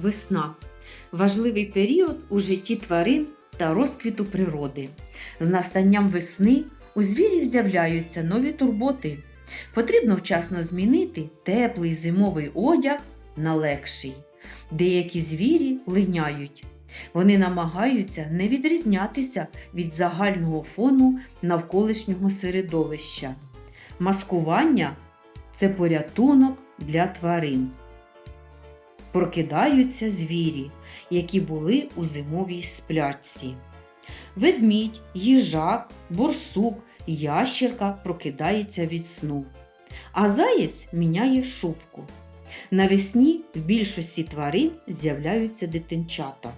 весна важливий період у житті тварин та розквіту природи. З настанням весни у звірів з'являються нові турботи. Потрібно вчасно змінити теплий зимовий одяг на легший. Деякі звірі линяють. Вони намагаються не відрізнятися від загального фону навколишнього середовища. Маскування це порятунок для тварин. Прокидаються звірі, які були у зимовій сплячці. Ведмідь, їжак, борсук, ящерка прокидається від сну, а заєць міняє шубку. Навесні в більшості тварин з'являються дитинчата.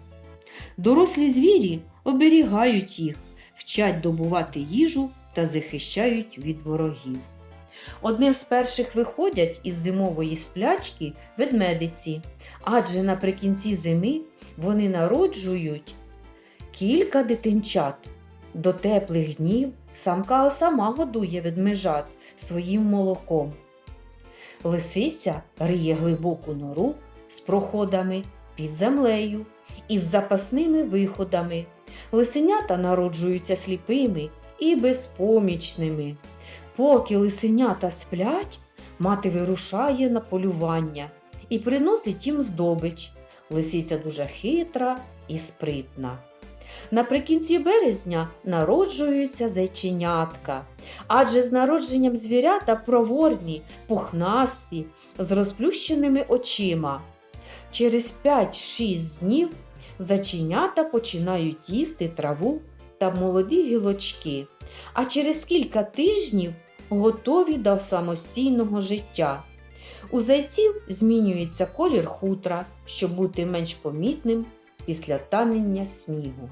Дорослі звірі оберігають їх, вчать добувати їжу та захищають від ворогів. Одним з перших виходять із зимової сплячки ведмедиці, адже наприкінці зими вони народжують кілька дитинчат. До теплих днів самка сама годує ведмежат своїм молоком. Лисиця риє глибоку нору з проходами під землею із запасними виходами. Лисенята народжуються сліпими і безпомічними. Поки лисенята сплять, мати вирушає на полювання і приносить їм здобич. Лисиця дуже хитра і спритна. Наприкінці березня народжуються зайченятка, адже з народженням звірята проворні, пухнасті, з розплющеними очима. Через 5-6 днів зайченята починають їсти траву та молоді гілочки, а через кілька тижнів готові до самостійного життя. У зайців змінюється колір хутра, щоб бути менш помітним після танення снігу.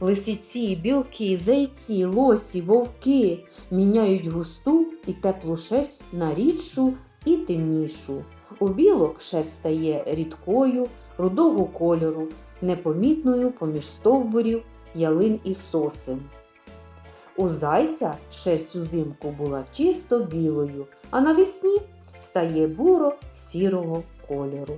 Лисиці, білки, зайці, лосі, вовки міняють густу і теплу шерсть на рідшу і темнішу. У білок шерсть стає рідкою, рудого кольору, непомітною поміж стовбурів, ялин і сосен. У зайця шерсть узимку була чисто білою, а навесні стає буро сірого кольору.